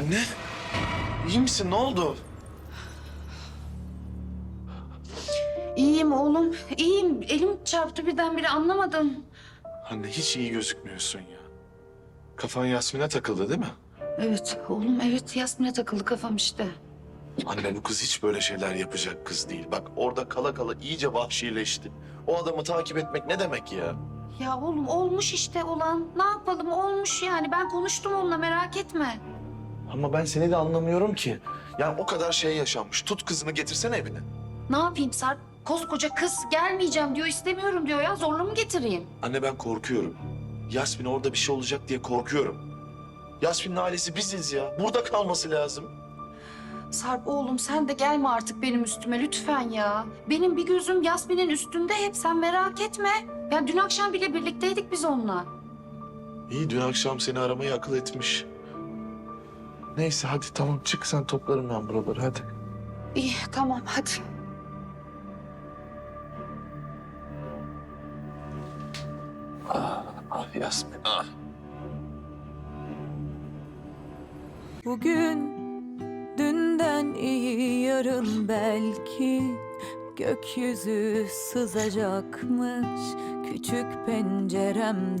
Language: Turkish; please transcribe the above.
Anne, iyi misin? Ne oldu? İyiyim oğlum, iyiyim. Elim çarptı birdenbire anlamadım. Anne hiç iyi gözükmüyorsun ya. Kafan Yasmin'e takıldı değil mi? Evet oğlum, evet Yasmin'e takıldı kafam işte. Anne bu kız hiç böyle şeyler yapacak kız değil. Bak orada kala kala iyice vahşileşti. O adamı takip etmek ne demek ya? Ya oğlum olmuş işte olan. Ne yapalım olmuş yani. Ben konuştum onunla merak etme. Ama ben seni de anlamıyorum ki. Yani o kadar şey yaşanmış. Tut kızını getirsene evine. Ne yapayım Sarp? Koskoca kız gelmeyeceğim diyor, istemiyorum diyor ya. Zorla mı getireyim? Anne ben korkuyorum. Yasmin orada bir şey olacak diye korkuyorum. Yasmin'in ailesi biziz ya. Burada kalması lazım. Sarp oğlum sen de gelme artık benim üstüme lütfen ya. Benim bir gözüm Yasmin'in üstünde hep sen merak etme. Ya dün akşam bile birlikteydik biz onunla. İyi dün akşam seni aramayı akıl etmiş. Neyse hadi tamam çık sen toplarım ben buraları hadi. İyi tamam hadi. Ah Yasmin ah. Bugün dünden iyi yarın belki gökyüzü sızacakmış küçük penceremden.